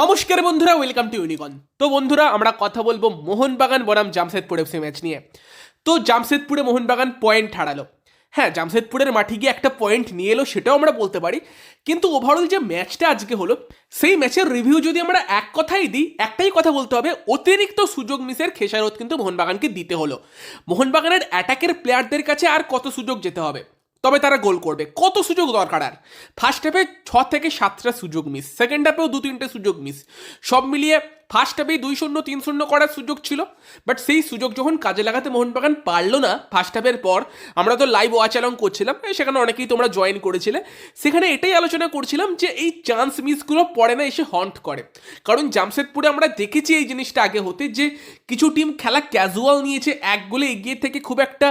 নমস্কার বন্ধুরা welcome to ইউনিকন তো বন্ধুরা, আমরা কথা বলব মোহনবাগান বনাম জামশেদপুর এফসি ম্যাচ নিয়ে। তো জামশেদপুরে মোহনবাগান পয়েন্ট হারালো। হ্যাঁ জামশেদপুরের মাঠে গিয়ে একটা পয়েন্ট নিয়ে এলো, সেটাও আমরা বলতে পারি। কিন্তু ওভারঅল যে ম্যাচটা আজকে হলো, সেই ম্যাচের রিভিউ যদি আমরা এক কথাই দিই, একটাই কথা বলতে হবে, অতিরিক্ত সুযোগ মিসের খেসারত কিন্তু মোহনবাগানকে দিতে হলো। মোহনবাগানের অ্যাটাকের প্লেয়ারদের কাছে আর কত সুযোগ যেতে হবে? তবে তারা গোল করবে। কত সুযোগ দরকার আর? ফার্স্ট হাফে ছ থেকে সাতটা সুযোগ মিস সেকেন্ড হাফেও দু তিনটে সুযোগ মিস সব মিলিয়ে ফার্স্ট হাফেই দুই শূন্য, তিন শূন্য করার সুযোগ ছিল। বাট সেই সুযোগ যখন কাজে লাগাতে মোহনবাগান পারল না ফার্স্ট হাফের পর, আমরা তো লাইভ ওয়াচ অ্যালং করছিলাম, সেখানে অনেকেই তোমরা জয়েন করেছিলে। সেখানে এটাই আলোচনা করছিলাম যে এই চান্স মিসগুলো পরে না এসে হন্ট করে। কারণ জামশেদপুরে আমরা দেখেছি এই জিনিসটা আগে হতে যে কিছু টিম খেলা ক্যাজুয়াল নিয়েছে, এক গোলে এগিয়ে থেকে খুব একটা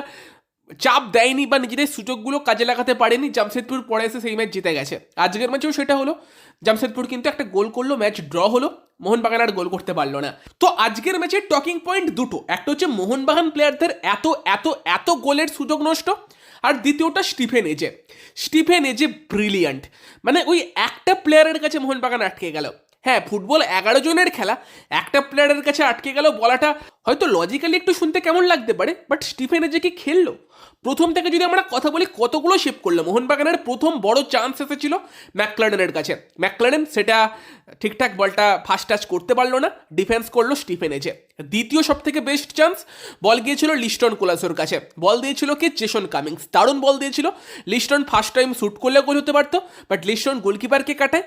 চাপ দেয়নি বা নিজেদের সুযোগগুলো কাজে লাগাতে পারেনি জামশেদপুর পরে এসে সেই ম্যাচ জিতে গেছে। আজকের ম্যাচেও সেটা হলো, জামশেদপুর কিন্তু একটা গোল করল, ম্যাচ ড্র হলো, মোহনবাগান আর গোল করতে পারল না। তো আজকের ম্যাচের টকিং পয়েন্ট দুটো, একটা হচ্ছে মোহনবাগান প্লেয়ারদের এত এত এত গোলের সুযোগ নষ্ট, আর দ্বিতীয়টা স্টিফেন এজে। স্টিফেন এজে ব্রিলিয়ান্ট মানে ওই একটা প্লেয়ারের কাছে মোহনবাগান আটকে গেল। হ্যাঁ ফুটবল এগারো জনের খেলা। একটা প্লেয়ারের কাছে আটকে গেল বলাটা হয়তো লজিক্যালি একটু শুনতে কেমন লাগতে পারে বাট স্টিফেন এজে কি খেললো। প্রথম থেকে যদি আমরা কথা বলি, কতগুলো শেপ করল? মোহনবাগানের প্রথম বড় চান্স এসেছিল ম্যাকলারেনের কাছে। ম্যাকলারেন সেটা ঠিকঠাক বলটা ফার্স্ট টাচ করতে পারল না ডিফেন্স করল স্টিফেন এজে। দ্বিতীয় সব থেকে বেস্ট চান্স বল গিয়েছিল লিস্টন কোলাসোর কাছে। বল দিয়েছিল কে? Jason Cummings. দারুণ বল দিয়েছিল। লিস্টন ফার্স্ট টাইম শ্যুট করলে গোল হতে পারতো বাট লিস্টন গোলকিপারকে কাটায়?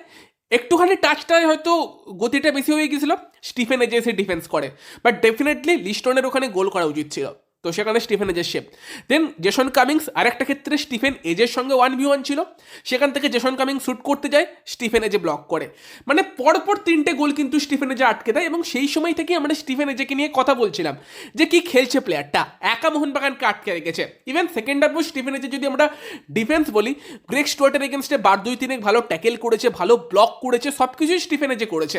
একটুখানি টাচটায় হয়তো গতিটা বেশি হয়ে গেছিল স্টিফেন যে এসে ডিফেন্স করে। বাট ডেফিনেটলি লিস্টনের ওখানে গোল করা উচিত ছিল। তো সেখানে স্টিফেন এজের শেপ দেন জেসন কামিংস আরেকটা ক্ষেত্রে স্টিফেন এজের সঙ্গে ওয়ান ভি ওয়ান ছিল। সেখান থেকে জেসন কামিংস শ্যুট করতে যায়, স্টিফেন এজে ব্লক করে। মানে পরপর তিনটে গোল কিন্তু স্টিফেন এজে আটকে দেয় এবং সেই সময় থেকে আমরা স্টিফেন এজেকে নিয়ে কথা বলছিলাম যে কি খেলছে প্লেয়ারটা একা মোহনবাগানকে আটকে রেখেছে। ইভেন সেকেন্ড হাফও স্টিফেন এজে যদি আমরা ডিফেন্স বলি গ্রেক স্টুয়ার্টের এগেনস্টে বার দুই তিনে ভালো ট্যাকেল করেছে, ভালো ব্লক করেছে সব কিছুই স্টিফেন এজে করেছে।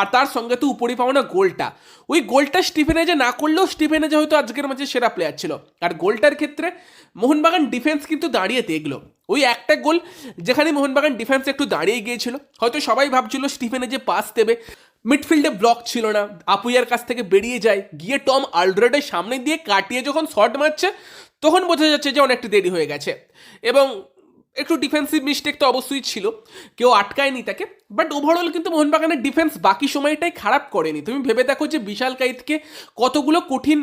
আর তার সঙ্গে তো উপরি পাওনা গোলটা। ওই গোলটা স্টিফেন এজে না করলেও স্টিফেন এজে হয়তো আজকের ম্যাচে সেরা প্লেয়ার ছিল। আর গোলটার ক্ষেত্রে মোহনবাগান ডিফেন্স কিন্তু দাঁড়িয়ে দেখল। ওই একটা গোল যেখানে মোহনবাগান ডিফেন্স একটু দাঁড়িয়ে গিয়েছিল। হয়তো সবাই ভাবছিল স্টিফেনে যে পাস দেবে। মিডফিল্ডে ব্লক ছিল না। আপুইয়ার কাছ থেকে বেরিয়ে যায়। গিয়ে টম আলড্রেডের সামনে দিয়ে কাটিয়ে যখন শট মারছে, তখন বোঝা যাচ্ছে যে অনেকটা দেরি হয়ে গেছে। এবং একটু ডিফেন্সিভ মিস্টেক তো অবশ্যই ছিল। কেউ আটকায়নি তাকে। বাট ওভারঅল কিন্তু মোহনবাগানের ডিফেন্স বাকি সময়টাই খারাপ করেনি। তুমি ভেবে দেখো যে বিশাল কাইতকে কতগুলো কঠিন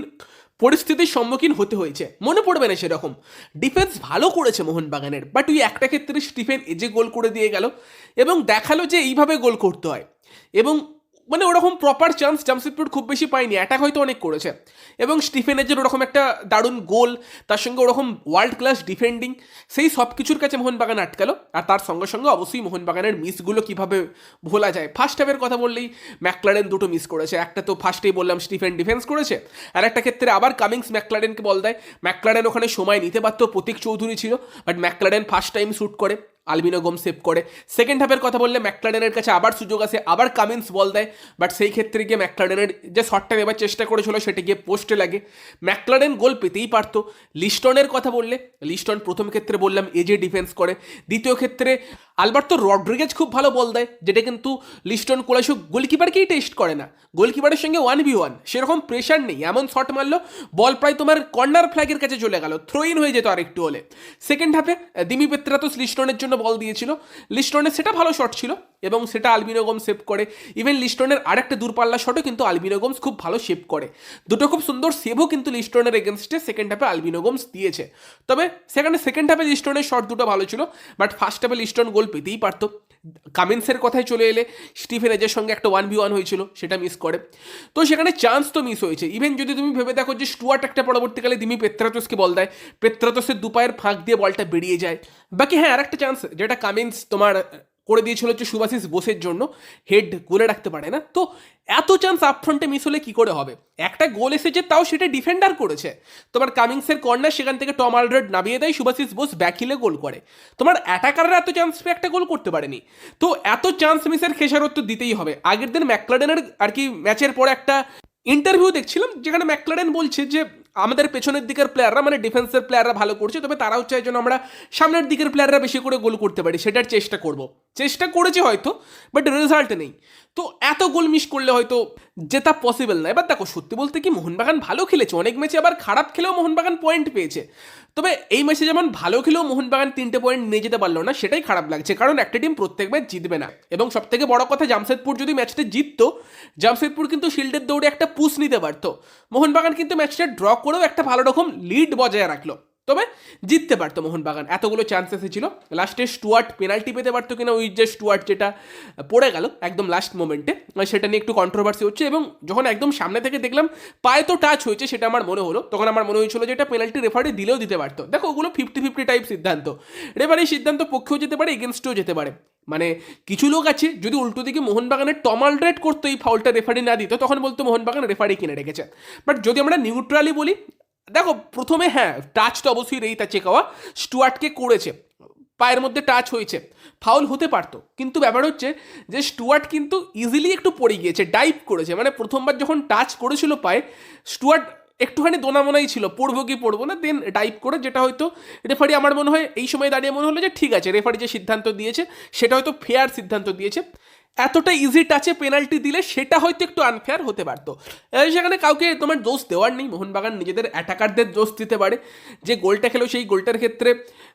পরিস্থিতির সম্মুখীন হতে হয়েছে। মনে পড়বে না সেরকম। ডিফেন্স ভালো করেছে মোহনবাগানের বাট ওই একটা ক্ষেত্রে স্টিফেন এজে গোল করে দিয়ে গেল এবং দেখাল যে এইভাবে গোল করতে হয়। এবং মানে ওরকম প্রপার চান্স জামশেদপুর খুব বেশি পায়নি অ্যাটাক হয়তো অনেক করেছে। এবং স্টিফেন এজের ওরকম একটা দারুণ গোল, তার সঙ্গে ওরকম ওয়ার্ল্ড ক্লাস ডিফেন্ডিং সেই সব কিছুর কাছে মোহনবাগান আটকালো। আর তার সঙ্গে সঙ্গে অবশ্যই মোহনবাগানের মিসগুলো কীভাবে ভোলা যায়। ফার্স্ট হাফের কথা বললেই ম্যাকলারেন দুটো মিস করেছে। একটা তো ফার্স্টেই বললাম স্টিফেন ডিফেন্স করেছে, আর একটা ক্ষেত্রে আবার কামিংস ম্যাকলারেনকে বল দেয়। ম্যাকলারেন ওখানে সময় নিতে পারতো, প্রতীক চৌধুরী ছিল but McLaren first time shoot করে। আলবিনো গোম সেভ করে। সেকেন্ড হাফের কথা বললে ম্যাকলারেনের কাছে আবার সুযোগ আসে আবার কামিন্স বল দেয়। বাট সেই ক্ষেত্রে গিয়ে ম্যাকলারেনের যে শটটা নেবার চেষ্টা করেছিল, সেটি গিয়ে পোস্টে লাগে। ম্যাকলারেন গোল পেতেই পারত। লিস্টনের কথা বললে, লিস্টন প্রথম ক্ষেত্রে বললাম এজে ডিফেন্স করে। দ্বিতীয় ক্ষেত্রে আলবার্তো রড্রিগেজ খুব ভালো বল দেয়, যেটা কিন্তু লিস্টন কোলাসু গোলকিপারকেই টেস্ট করে না। গোলকিপারের সঙ্গে ওয়ান ভি ওয়ান, সেরকম প্রেশার নেই, এমন শট মারলো বল প্রায় তোমার কর্নার ফ্ল্যাগের কাছে চলে গেল থ্রো ইন হয়ে যেত আরেকটু হলে। সেকেন্ড হাফে দিমি পেত্রাতোস লিস্টনের জন্য বল দিয়েছিল। লিস্টনের সেটা ভালো শট ছিল এবং সেটা আলবিনোগম সেভ করে। ইভেন লিস্টনের আরেকটা দূরপাল্লা শটও কিন্তু আলবিনোগমস খুব ভালো সেভ করে। দুটো খুব সুন্দর সেভও কিন্তু লিস্টনের এগেনস্টে সেকেন্ড হাফে আলবিনোগমস দিয়েছে। তবে সেখানে সেকেন্ড হাফে লিস্টনের শট দুটো ভালো ছিল বাট ফার্স্ট হাফে লিস্টন গোল পেতেই পারতো। কামিন্সের কথায় চলে এলে স্টিফেন এজের সঙ্গে একটা ওয়ান বি ওয়ান হয়েছিল, সেটা মিস করে। তো সেখানে চান্স তো মিস হয়েছে। ইভেন যদি তুমি ভেবে দেখো যে স্টুয়ার্ট একটা পরবর্তীকালে দিমি পেত্রাতোসকে বল দেয় পেত্রাতোসের দুপায়ের ফাঁক দিয়ে বলটা বেরিয়ে যায়। বাকি হ্যাঁ আর একটা চান্স যেটা কামিন্স তোমার করে দিয়েছিল হচ্ছে সুভাষিস বোসের জন্য হেড গোলে রাখতে পারে না। তো এত চান্স আপফ্রন্টে মিস হলে কী করে হবে? একটা গোল এসেছে, তাও সেটা ডিফেন্ডার করেছে। তোমার কামিংসের কর্নার সেখান থেকে টম আলড্রেড নামিয়ে দেয়, সুভাষিস বোস ব্যাকিলে গোল করে। তোমার অ্যাটাকাররা এত চান্স পেয়ে একটা গোল করতে পারেনি। তো এত চান্স মিসের খেসারত তো দিতেই হবে। আগের দিন ম্যাকলাডেনের আর কি ম্যাচের পরে একটা ইন্টারভিউ দেখছিলাম, যেখানে ম্যাকলারেন বলছে যে আমাদের পেছনের দিকের প্লেয়াররা মানে ডিফেন্সের প্লেয়াররা ভালো করছে, তবে তারাও চাই যেন আমরা সামনের দিকের প্লেয়াররা বেশি করে গোল করতে পারি, সেটার চেষ্টা করব। চেষ্টা করেছি হয়তো বাট রেজাল্ট নেই। তো এত গোল মিস করলে হয়তো যেটা পসিবল না। এবার দেখো, সত্যি বলতে কি, মোহনবাগান ভালো খেলেছে, অনেক ম্যাচে আবার খারাপ খেলেও মোহনবাগান পয়েন্ট পেয়েছে। তবে এই ম্যাচে যেমন ভালো খেলেও মোহনবাগান তিনটে পয়েন্ট নিয়ে যেতে পারল না, সেটাই খারাপ লাগছে। কারণ একটা টিম প্রত্যেক ম্যাচ জিতবে না। এবং সব থেকে বড় কথা, জামশেদপুর যদি ম্যাচটা জিততো, জামশেদপুর কিন্তু শিল্ডের দৌড়ে একটা পুশ নিতে পারতো। মোহনবাগান কিন্তু ম্যাচটা ড্র করেও একটা ভালো রকম লিড বজায় রাখল। তবে জিততে পারতো মোহনবাগান। এতগুলো চান্স এসেছিল লাস্টে স্টুয়ার্ট পেনাল্টি পেতে পারতো কিনা, ওই যে স্টুয়ার্ট যেটা পড়ে গেল একদম লাস্ট মোমেন্টে সেটা নিয়ে একটু কন্ট্রোভার্সি হচ্ছে এবং যখন একদম সামনে থেকে দেখলাম পায়ে তো টাচ হয়েছে সেটা আমার মনে হলো। তখন আমার মনে হয়েছিল যে এটা পেনাল্টি রেফারি দিলেও দিতে পারতো। দেখো, ওগুলো ফিফটি ফিফটি টাইপ সিদ্ধান্ত। রেফারি সিদ্ধান্ত পক্ষেও যেতে পারে এগেনস্টেও যেতে পারে। মানে কিছু লোক আছে, যদি উল্টো দিকে মোহনবাগানের টমাল রেট করতো এই ফাউলটা রেফারি না দিত, তখন বলতো মোহনবাগান রেফারি কিনে রেখেছে। বাট যদি আমরা নিউট্রালি বলি দেখো, প্রথমে হ্যাঁ টাচ তো অবশ্যই রেইতা চেকাওয়া স্টুয়ার্টকে করেছে। পায়ের মধ্যে টাচ হয়েছে। ফাউল হতে পারতো। কিন্তু ব্যাপার হচ্ছে যে, স্টুয়ার্ট কিন্তু ইজিলি একটু পড়ে গিয়েছে ডাইভ করেছে। মানে প্রথমবার যখন টাচ করেছিল পায়ে, স্টুয়ার্ট একটুখানি দোনামোনাই ছিল, পড়ব কি পড়ব না দেন টাইপ করে যেটা হয়তো রেফারি আমার মনে হয় এই সময় দাঁড়িয়ে মনে হলো যে, ঠিক আছে রেফারি যে সিদ্ধান্ত দিয়েছে, সেটা হয়তো ফেয়ার সিদ্ধান্ত দিয়েছে। এতটা ইজি টাচে পেনাল্টি দিলে সেটা হয়তো একটু আনফেয়ার হতে পারতো। সেখানে কাউকে তোমার দোষ দেওয়ার নেই, মোহনবাগান নিজেদের অ্যাটাকারদের দোষ দিতে পারে। যে গোলটা খেলো সেই গোলটার ক্ষেত্রে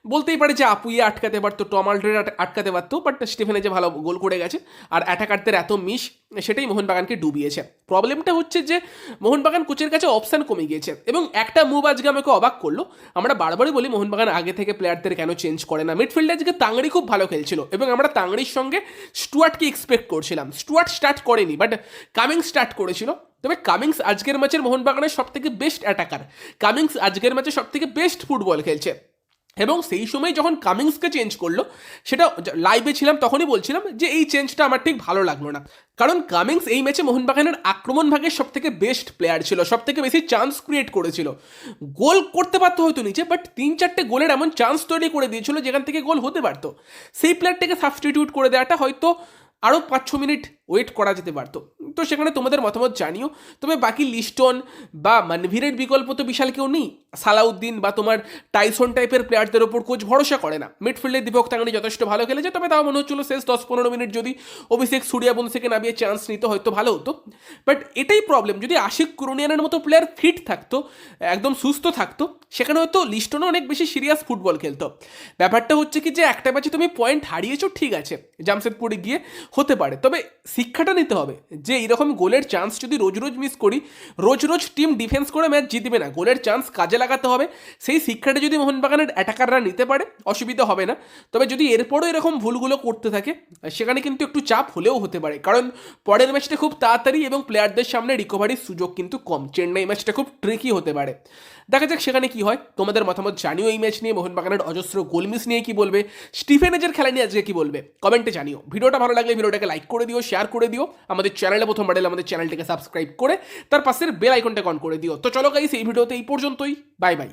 বলতেই পারে যে আপুইয়ে আটকাতে পারতো, টম আল্ড্রেড আটকাতে পারতো। বাট স্টিফেনে যে ভালো গোল করে গেছে। আর অ্যাটাকারদের এত মিস সেটাই মোহনবাগানকে ডুবিয়েছে। প্রবলেমটা হচ্ছে যে, মোহনবাগান কোচের কাছে অপশান কমে গিয়েছে এবং একটা মুভ আজকে আমাকে অবাক করল। আমরা বারবারই বলি মোহনবাগান আগে থেকে প্লেয়ারদের কেন চেঞ্জ করে না। মিডফিল্ডে আজকে তাংড়ি খুব ভালো খেলছিল এবং আমরা তাংড়ির সঙ্গে স্টুয়ার্টকে এক্সপেক্ট করছিলাম। স্টুয়ার্ট স্টার্ট করেনি বাট কামিং স্টার্ট করেছিল। তবে কামিংস আজকের ম্যাচের মোহনবাগানের সব থেকে বেস্ট অ্যাটাকার কামিংস আজকের ম্যাচে সব থেকে বেস্ট ফুটবল খেলছে। এবং সেই সময় যখন কামিংসকে চেঞ্জ করল, সেটা লাইভে ছিলাম, তখনই বলছিলাম যে এই চেঞ্জটা আমার ঠিক ভালো লাগল না। কারণ কামিংস এই ম্যাচে মোহনবাগানের আক্রমণ ভাগের সব থেকে বেস্ট প্লেয়ার ছিল সব থেকে বেশি চান্স ক্রিয়েট করেছিল। গোল করতে পারতো হয়তো নিচে বাট তিন চারটে গোলের এমন চান্স তৈরি করে দিয়েছিল যেখান থেকে গোল হতে পারতো। সেই প্লেয়ারটাকে সাবস্টিটিউট করে দেওয়াটা হয়তো আরও পাঁচ ছ মিনিট ওয়েট করা যেতে পারতো। তো সেখানে তোমাদের মতামত জানিও। তবে বাকি লিস্টন বা মানভীরের বিকল্প তো বিশাল কেউ নেই। সালাউদ্দিন বা তোমার টাইসন টাইপের প্লেয়ারদের ওপর কোচ ভরসা করে না। মিডফিল্ডে দীপক তাঙ্গানি যথেষ্ট ভালো খেলেছে, তবে তাও মনে হচ্ছিল শেষ দশ পনেরো মিনিট যদি অভিষেক সূর্যাবংশীকে নামিয়ে চান্স নিতে, হয়তো ভালো হতো। বাট এটাই প্রবলেম যদি আশিক কুরুনিয়ানের মতো প্লেয়ার ফিট থাকতো, একদম সুস্থ থাকতো, সেখানে হয়তো লিস্টনও অনেক বেশি সিরিয়াস ফুটবল খেলতো। ব্যাপারটা হচ্ছে কি যে একটা ম্যাচে তুমি পয়েন্ট হারিয়েছো, ঠিক আছে, জামশেদপুরে গিয়ে হতে পারে। তবে শিক্ষাটা নিতে হবে। যে এরকম গোলের চান্স যদি রোজ রোজ মিস করি, রোজ রোজ টিম ডিফেন্স করে ম্যাচ জিতবে না। গোলের চান্স কাজে লাগাতে হবে। সেই শিক্ষাটা যদি মোহনবাগানের অ্যাটাকাররা নিতে পারে, অসুবিধা হবে না। তবে যদি এরপরও এরকম ভুলগুলো করতে থাকে, সেখানে কিন্তু একটু চাপ হলেও হতে পারে। কারণ পরের ম্যাচটা খুব তাড়াতাড়ি এবং প্লেয়ারদের সামনে রিকভারির সুযোগ কিন্তু কম। চেন্নাই ম্যাচটা খুব ট্রিকি হতে পারে। দেখা যাক সেখানে কি হয়। তোমাদের মতামত জানিও এই ম্যাচ নিয়ে। মোহনবাগানের অজস্র গোল মিস নিয়ে কি বলবে? স্টিফেনেজের খেলা নিয়ে আজকে কি বলবে? কমেন্টে জানিও। ভিডিওটা ভালো লাগলে ভিডিওটাকে লাইক করে দিও শেয়ার করে দিও, আমাদের চ্যানেলে প্রথম বাড়লে আমাদের চ্যানেলটাকে সাবস্ক্রাইব করে তার পাশের বেল আইকনটা অন করে দিও। তো চলো গাইস এই ভিডিওতে এই পর্যন্তই বাই বাই